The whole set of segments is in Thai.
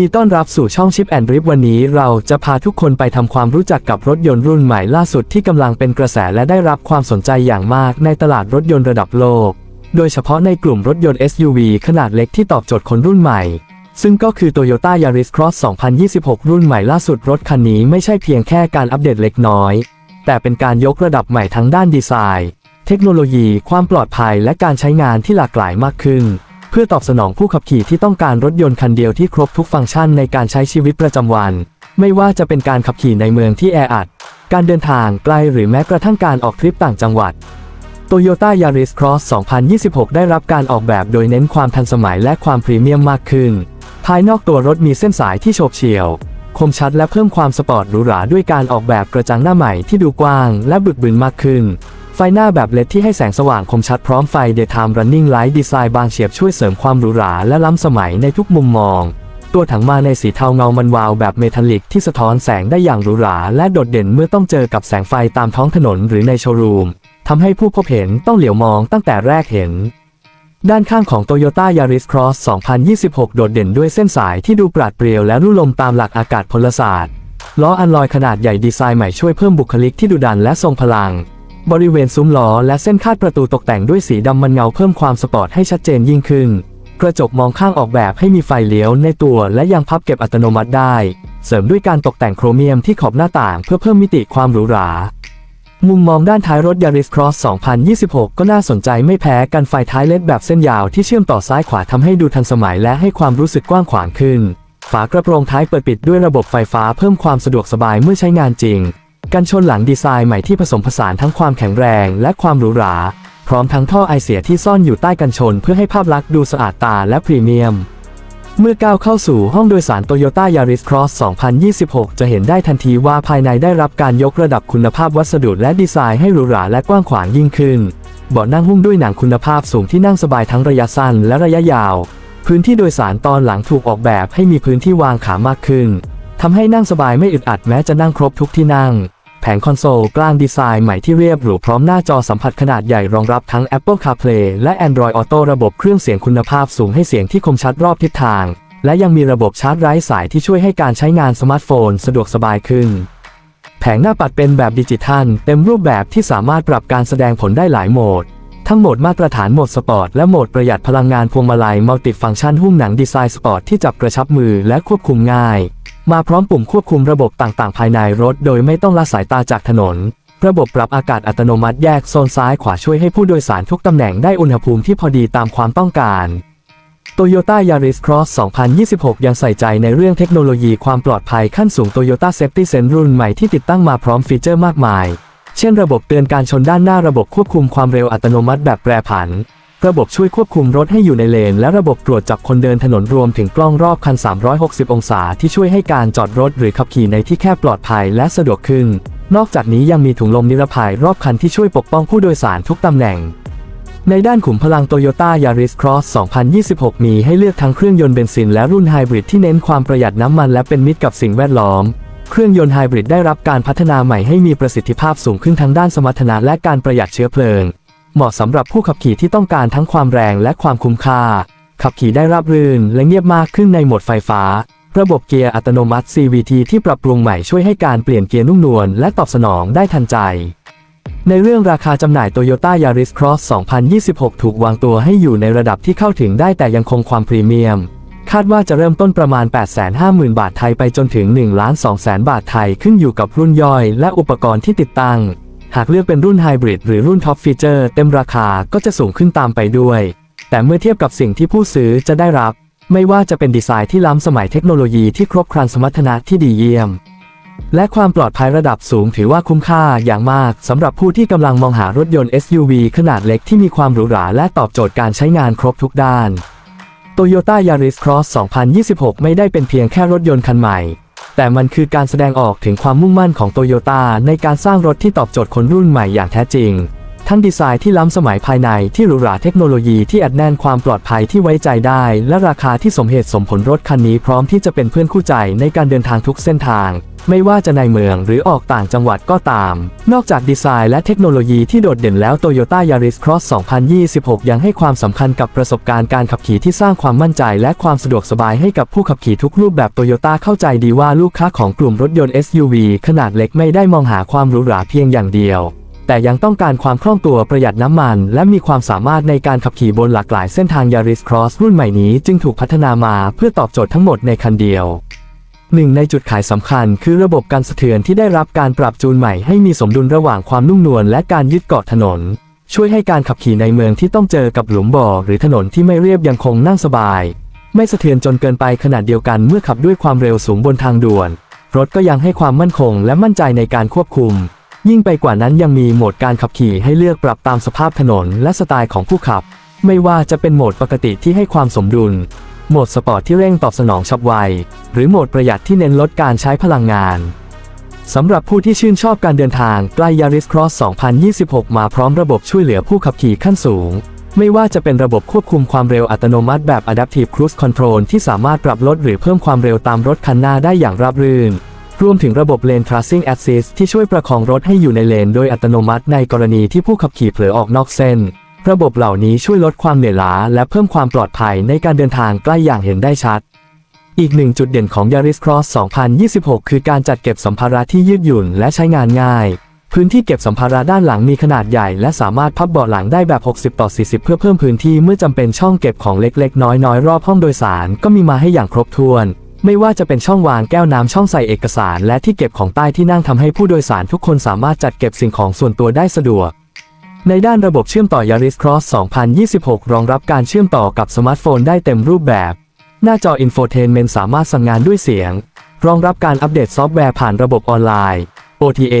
ดีต้อนรับสู่ช่องชิปแอนดริฟวันนี้เราจะพาทุกคนไปทำความรู้จักกับรถยนต์รุ่นใหม่ล่าสุดที่กำลังเป็นกระแสและได้รับความสนใจอย่างมากในตลาดรถยนต์ระดับโลก โดยเฉพาะในกลุ่มรถยนต์ SUV ขนาดเล็กที่ตอบโจทย์คนรุ่นใหม่ ซึ่งก็คือ Toyota Yaris Cross 2026 รุ่นใหม่ล่าสุดรถคันนี้ไม่ใช่เพียงแค่การอัปเดตเล็กน้อย แต่เป็นการยกระดับใหม่ทั้งด้านดีไซน์ เทคโนโลยี ความปลอดภัย และการใช้งานที่หลากหลายมากขึ้น เพื่อตอบสนองผู้ขับขี่ที่ต้องการรถยนต์คันเดียวที่ครบทุกฟังก์ชันในการใช้ชีวิตประจำวัน ไม่ว่าจะเป็นการขับขี่ในเมืองที่แออัด การเดินทางไกลหรือแม้กระทั่งการออกทริปต่างจังหวัด Toyota Yaris Cross 2026 ได้รับการออกแบบโดยเน้นความทันสมัยและความพรีเมียมมากขึ้น ภายนอกตัวรถมีเส้นสายที่โฉบเฉี่ยว คมชัดและเพิ่มความสปอร์ตหรูหราด้วยการออกแบบกระจังหน้าใหม่ที่ดูกว้างและบึกบึนมากขึ้น ฟหน้าแบบเลดที่ให้แสงสว่างคมชัดพร้อมไฟ Daytime Running Light ดีไซน์บางเฉียบช่วยเสริมความหรูหราและล้ำสมัยในทุกมุมมอง ตัวถังมาในสีเทาเงามันวาวแบบเมทัลลิกที่สะท้อนแสงได้อย่างหรูหราและโดดเด่นเมื่อต้องเจอกับแสงไฟตามท้องถนนหรือในโชว์รูมทำให้ผู้พบเห็นต้องเหลียวมองตั้งแต่แรกเห็น ด้านข้างของ Toyota Yaris Cross 2026 โดดเด่นด้วยเส้นสายที่ดูปราดเปรียวและรุ่ลมตามหลักอากาศพลศาสตร์ล้ออันลอยขนาดใหญ่ดีไซน์ใหม่ช่วยเพิ่มบุคลิกที่ดุดันและทรงพลัง บริเวณซุ้มล้อและเส้นคาดประตูตกแต่งด้วยสีดำมันเงาเพิ่มความสปอร์ตให้ชัดเจนยิ่งขึ้น กระจกมองข้างออกแบบให้มีไฟเลี้ยวในตัวและยังพับเก็บอัตโนมัติได้ เสริมด้วยการตกแต่งโครเมียมที่ขอบหน้าต่างเพื่อเพิ่มมิติความหรูหรามุมมองด้านท้ายรถ Yaris Cross 2026 ก็น่าสนใจไม่แพ้กันไฟท้ายเลดแบบเส้นยาวที่เชื่อมต่อซ้ายขวาทำให้ดูทันสมัยและให้ความรู้สึกกว้างขวางขึ้น ฝากระโปรงท้ายเปิดปิดด้วยระบบไฟฟ้าเพิ่มความสะดวกสบายเมื่อใช้งานจริง กันชนหลังดีไซน์ใหม่ที่ผสมผสานทั้งความแข็งแรงและความหรูหรา พร้อมทั้งท่อไอเสียที่ซ่อนอยู่ใต้กันชนเพื่อให้ภาพลักษณ์ดูสะอาดตาและพรีเมียม เมื่อก้าวเข้าสู่ห้องโดยสาร Toyota Yaris Cross 2026 จะเห็นได้ทันทีว่าภายในได้รับการยกระดับคุณภาพวัสดุและดีไซน์ให้หรูหราและกว้างขวางยิ่งขึ้นเบาะนั่งหุ้มด้วยหนังคุณภาพสูงที่นั่งสบายทั้งระยะสั้นและระยะยาว พื้นที่โดยสารตอนหลังถูกออกแบบให้มีพื้นที่วางขามากขึ้นทำให้นั่งสบายไม่อึดอัดแม้จะนั่งครบทุกที่นั่ง แผงคอนโซลกลางดีไซน์ใหม่ที่เรียบหรูพร้อมหน้าจอสัมผัสขนาดใหญ่รองรับทั้ง Apple CarPlay และ Android Auto ระบบเครื่องเสียงคุณภาพสูงให้เสียงที่คมชัดรอบทิศทาง และยังมีระบบชาร์จไร้สายที่ช่วยให้การใช้งานสมาร์ทโฟนสะดวกสบายขึ้น แผงหน้าปัดเป็นแบบดิจิทัล เต็มรูปแบบที่สามารถปรับการแสดงผลได้หลายโหมด ทั้งโหมดมาตรฐานโหมดสปอร์ตและโหมดประหยัดพลังงานพวงมาลัยมัลติฟังก์ชันหุ้มหนังดีไซน์สปอร์ตที่จับกระชับมือและควบคุมง่าย มาพร้อมปุ่มควบคุมระบบต่างๆ ภายในรถ โดยไม่ต้องละสายตาจากถนน ระบบปรับอากาศอัตโนมัติแยกโซนซ้ายขวาช่วยให้ผู้โดยสารทุกตำแหน่งได้อุณหภูมิที่พอดีตามความต้องการ Toyota Yaris Cross 2026 ยังใส่ใจในเรื่องเทคโนโลยีความปลอดภัยขั้นสูง Toyota Safety Sense รุ่นใหม่ที่ติดตั้งมาพร้อมฟีเจอร์มากมาย เช่นระบบเตือนการชนด้านหน้าระบบควบคุมความเร็วอัตโนมัติแบบแปรผัน ระบบช่วยควบคุมรถให้อยู่ในเลน และระบบตรวจจับคนเดินถนนรวมถึงกล้องรอบคัน 360 องศาที่ช่วยให้การจอดรถหรือขับขี่ในที่แคบปลอดภัยและสะดวกขึ้น นอกจากนี้ยังมีถุงลมนิรภัยรอบคันที่ช่วยปกป้องผู้โดยสารทุกตำแหน่ง ในด้านขุมพลัง Toyota Yaris Cross 2026 มีให้เลือกทั้งเครื่องยนต์เบนซินและรุ่นไฮบริดที่เน้นความประหยัดน้ำมันและเป็นมิตรกับสิ่งแวดล้อมเครื่องยนต์ไฮบริดได้รับการพัฒนาใหม่ให้มีประสิทธิภาพสูงขึ้นทั้งด้านสมรรถนะและการประหยัดเชื้อเพลิง เหมาะสำหรับผู้ขับขี่ที่ต้องการทั้งความแรงและความคุ้มค่า ขับขี่ได้ราบรื่นและเงียบมากขึ้นในโหมดไฟฟ้า ระบบเกียร์อัตโนมัติ CVT ที่ปรับปรุงใหม่ช่วยให้การเปลี่ยนเกียร์นุ่มนวลและตอบสนองได้ทันใจ ในเรื่องราคาจำหน่าย Toyota Yaris Cross 2026 ถูกวางตัวให้อยู่ในระดับที่เข้าถึงได้แต่ยังคงความพรีเมียม คาดว่าจะเริ่มต้นประมาณ 850,000 บาทไทยไปจนถึง 1,200,000 บาทไทยขึ้นอยู่กับรุ่นย่อยและอุปกรณ์ที่ติดตั้ง หากเลือกเป็นรุ่นไฮบริดหรือรุ่นท็อปฟีเจอร์เต็มราคาก็จะสูงขึ้นตามไปด้วย แต่เมื่อเทียบกับสิ่งที่ผู้ซื้อจะได้รับ ไม่ว่าจะเป็นดีไซน์ที่ล้ำสมัยเทคโนโลยีที่ครบครันสมรรถนะที่ดีเยี่ยม และความปลอดภัยระดับสูงถือว่าคุ้มค่าอย่างมากสำหรับผู้ที่กำลังมองหารถยนต์ SUV ขนาดเล็กที่มีความหรูหราและตอบโจทย์การใช้งานครบทุกด้าน Toyota Yaris Cross 2026 ไม่ได้เป็นเพียงแค่รถยนต์คันใหม่ แต่มันคือการแสดงออกถึงความมุ่งมั่นของโตโยต้าในการสร้างรถที่ตอบโจทย์คนรุ่นใหม่อย่างแท้จริง ทั้งดีไซน์ที่ล้ำสมัยภายในที่หรูหราเทคโนโลยีที่อัดแน่นความปลอดภัยที่ไว้ใจได้ และราคาที่สมเหตุสมผลรถคันนี้พร้อมที่จะเป็นเพื่อนคู่ใจในการเดินทางทุกเส้นทาง ไม่ว่าจะในเมืองหรือออกต่างจังหวัดก็ตาม นอกจากดีไซน์และเทคโนโลยีที่โดดเด่นแล้ว Toyota Yaris Cross 2026 ยังให้ความสำคัญกับประสบการณ์การขับขี่ที่สร้างความมั่นใจ และความสะดวกสบายให้กับผู้ขับขี่ทุกรูปแบบ Toyota เข้าใจดีว่าลูกค้าของกลุ่มรถยนต์ SUV ขนาดเล็กไม่ได้มองหาความหรูหราเพียงอย่างเดียว แต่ยังต้องการความคล่องตัวประหยัดน้ำมัน และมีความสามารถในการขับขี่บนหลากหลายเส้นทาง Yaris Cross รุ่นใหม่นี้จึงถูกพัฒนามาเพื่อตอบโจทย์ทั้งหมดในคันเดียวหนึ่งในจุดขายสำคัญคือระบบการสะเทือนที่ได้รับการปรับจูนใหม่ให้มีสมดุลระหว่างความนุ่มนวลและการยึดเกาะถนน ช่วยให้การขับขี่ในเมืองที่ต้องเจอกับหลุมบ่อ หรือถนนที่ไม่เรียบยังคงนั่งสบาย ไม่สะเทือนจนเกินไปขนาดเดียวกันเมื่อขับด้วยความเร็วสูงบนทางด่วน รถก็ยังให้ความมั่นคงและมั่นใจในการควบคุม ยิ่งไปกว่านั้นยังมีโหมดการขับขี่ให้เลือกปรับตามสภาพถนนและสไตล์ของผู้ขับ ไม่ว่าจะเป็นโหมดปกติที่ให้ความสมดุล โหมดสปอร์ตที่เร่งตอบสนองฉับไว หรือโหมดประหยัดที่เน้นลดการใช้พลังงานสำหรับผู้ที่ชื่นชอบการเดินทางใกล้ Yaris Cross 2026 มาพร้อมระบบช่วยเหลือผู้ขับขี่ขั้นสูง ไม่ว่าจะเป็นระบบควบคุมความเร็วอัตโนมัติแบบ Adaptive Cruise Control ที่สามารถปรับลดหรือเพิ่มความเร็วตามรถคันหน้าได้อย่างราบรื่น รวมถึงระบบ Lane Tracing Assist ที่ช่วยประคองรถให้อยู่ในเลนโดยอัตโนมัติในกรณีที่ผู้ขับขี่เผลอออกนอกเส้น ระบบเหล่านี้ช่วยลดความเหนื่อยล้าและเพิ่มความปลอดภัยในการเดินทางใกล้อย่างเห็นได้ชัด อีกหนึ่งจุดเด่นของ Yaris Cross 2026 คือการจัดเก็บสัมภาระที่ยืดหยุ่นและใช้งานง่าย พื้นที่เก็บสัมภาระด้านหลังมีขนาดใหญ่ และสามารถพับเบาะหลังได้แบบ 60 ต่อ 40 เพื่อเพิ่มพื้นที่เมื่อจำเป็นช่องเก็บของเล็กๆ น้อยๆ รอบห้องโดยสารก็มีมาให้อย่างครบถ้วน ไม่ว่าจะเป็นช่องวางแก้วน้ำช่องใส่เอกสาร และที่เก็บของใต้ที่นั่งทำให้ผู้โดยสารทุกคนสามารถจัดเก็บสิ่งของส่วนตัวได้สะดวก ในด้านระบบเชื่อมต่อ Yaris Cross 2026 รองรับการเชื่อมต่อกับสมาร์ทโฟนได้เต็มรูปแบบ หน้าจอ Infotainment สามารถสั่งงานด้วยเสียง รองรับการอัปเดตซอฟต์แวร์ผ่านระบบออนไลน์ OTA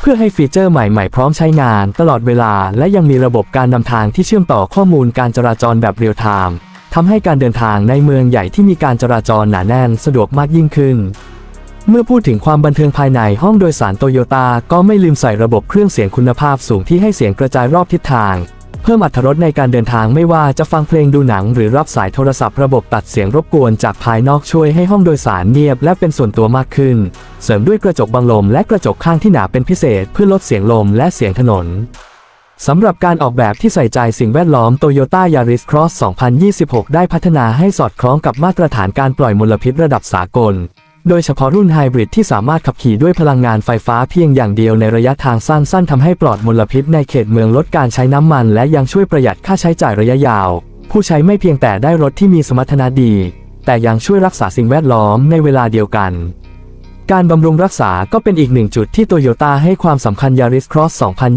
เพื่อให้ฟีเจอร์ใหม่ๆ พร้อมใช้งานตลอดเวลา และยังมีระบบการนำทางที่เชื่อมต่อข้อมูลการจราจรแบบเรียลไทม์ ทำให้การเดินทางในเมืองใหญ่ที่มีการจราจรหนาแน่นสะดวกมากยิ่งขึ้น เมื่อพูดถึงความบันเทิงภายในห้องโดยสารโตโยต้าก็ไม่ลืมใส่ระบบเครื่องเสียงคุณภาพสูงที่ให้เสียงกระจายรอบทิศทาง เพิ่มอรรถรสในการเดินทางไม่ว่าจะฟังเพลงดูหนัง หรือรับสายโทรศัพท์ระบบตัดเสียงรบกวนจากภายนอกช่วยให้ห้องโดยสารเงียบและเป็นส่วนตัวมากขึ้น เสริมด้วยกระจกบังลมและกระจกข้างที่หนาเป็นพิเศษเพื่อลดเสียงลมและเสียงถนน สำหรับการออกแบบที่ใส่ใจสิ่งแวดล้อม Toyota Yaris Cross 2026 ได้พัฒนาให้สอดคล้องกับมาตรฐานการปล่อยมลพิษระดับสากล โดยเฉพาะรุ่นไฮบริดที่สามารถขับขี่ด้วยพลังงานไฟฟ้าเพียงอย่างเดียวในระยะทางสั้นๆทำให้ปลอดมลพิษในเขตเมืองลดการใช้น้ำมัน และยังช่วยประหยัดค่าใช้จ่ายระยะยาว ผู้ใช้ไม่เพียงแต่ได้รถที่มีสมรรถนะดี แต่ยังช่วยรักษาสิ่งแวดล้อมในเวลาเดียวกัน การบำรุงรักษาก็เป็นอีกหนึ่งจุดที่โตโยต้าให้ความสำคัญ Yaris Cross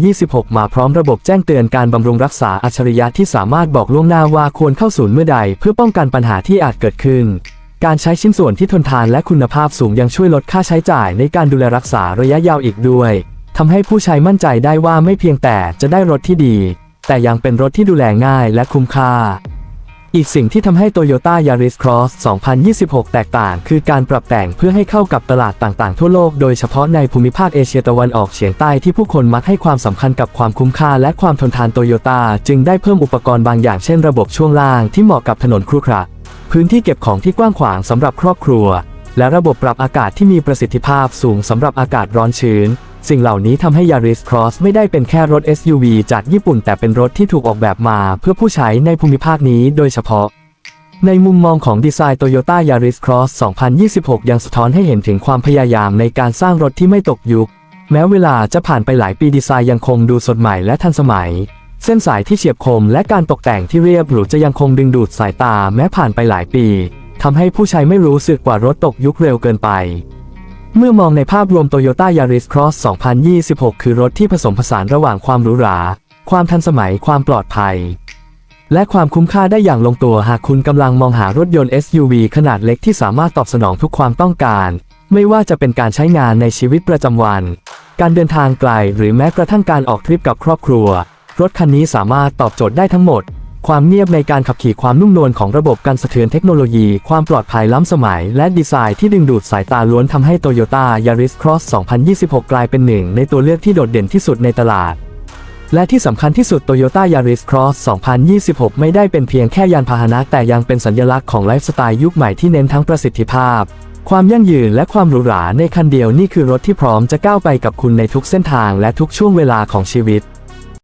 2026 มาพร้อมระบบแจ้งเตือนการบำรุงรักษาอัจฉริยะที่สามารถบอกล่วงหน้าว่าควรเข้าศูนย์เมื่อใด เพื่อป้องกันปัญหาที่อาจเกิดขึ้น การใช้ชิ้นส่วนที่ทนทานและคุณภาพสูงยังช่วยลดค่าใช้จ่ายในการดูแลรักษาระยะยาวอีกด้วยทำให้ผู้ใช้มั่นใจได้ว่าไม่เพียงแต่จะได้รถที่ดี แต่ยังเป็นรถที่ดูแลง่ายและคุ้มค่า อีกสิ่งที่ทำให้ Toyota Yaris Cross 2026 แตกต่าง คือการปรับแต่งเพื่อให้เข้ากับตลาดต่างๆ ทั่วโลกโดยเฉพาะในภูมิภาคเอเชียตะวันออกเฉียงใต้ที่ผู้คนมักให้ความสำคัญกับความคุ้มค่าและความทนทานโตโยต้าจึงได้เพิ่มอุปกรณ์บางอย่างเช่นระบบช่วงล่างที่เหมาะกับถนนครุขระพื้นที่เก็บของที่กว้างขวางสำหรับครอบครัว และระบบปรับอากาศที่มีประสิทธิภาพสูงสำหรับอากาศร้อนชื้น สิ่งเหล่านี้ทำให้ Yaris Cross ไม่ได้เป็นแค่รถ SUV จากญี่ปุ่นแต่เป็นรถที่ถูกออกแบบมาเพื่อผู้ใช้ในภูมิภาคนี้โดยเฉพาะ ในมุมมองของดีไซน์ Toyota Yaris Cross 2026 ยังสะท้อนให้เห็นถึงความพยายามในการสร้างรถที่ไม่ตกยุค แม้เวลาจะผ่านไปหลายปีดีไซน์ยังคงดูสดใหม่และทันสมัย เส้นสายที่เฉียบคมและการตกแต่งที่เรียบหรูจะยังคงดึงดูดสายตาแม้ผ่านไปหลายปีทำให้ผู้ใช้ไม่รู้สึกว่ารถตกยุคเร็วเกินไป เมื่อมองในภาพรวม Toyota Yaris Cross 2026 คือรถที่ผสมผสานระหว่างความหรูหรา ความทันสมัย ความปลอดภัย และความคุ้มค่าได้อย่างลงตัวหากคุณกำลังมองหารถยนต์ SUV ขนาดเล็กที่สามารถตอบสนองทุกความต้องการ ไม่ว่าจะเป็นการใช้งานในชีวิตประจำวัน การเดินทางไกล หรือแม้กระทั่งการออกทริปกับครอบครัว รถคันนี้สามารถตอบโจทย์ได้ทั้งหมด ความเงียบในการขับขี่ความนุ่มนวลของระบบการสะเทือนเทคโนโลยี ความปลอดภัยล้ำสมัย และดีไซน์ที่ดึงดูดสายตาล้วนทำให้ Toyota Yaris Cross 2026 กลายเป็นหนึ่งในตัวเลือกที่โดดเด่นที่สุดในตลาด และที่สำคัญที่สุด Toyota Yaris Cross 2026 ไม่ได้เป็นเพียงแค่ยานพาหนะแต่ยังเป็นสัญลักษณ์ของไลฟ์สไตล์ยุคใหม่ที่เน้นทั้งประสิทธิภาพ ความยั่งยืนและความหรูหราในคันเดียวนี่คือรถที่พร้อมจะก้าวไปกับคุณในทุกเส้นทางและทุกช่วงเวลาของชีวิต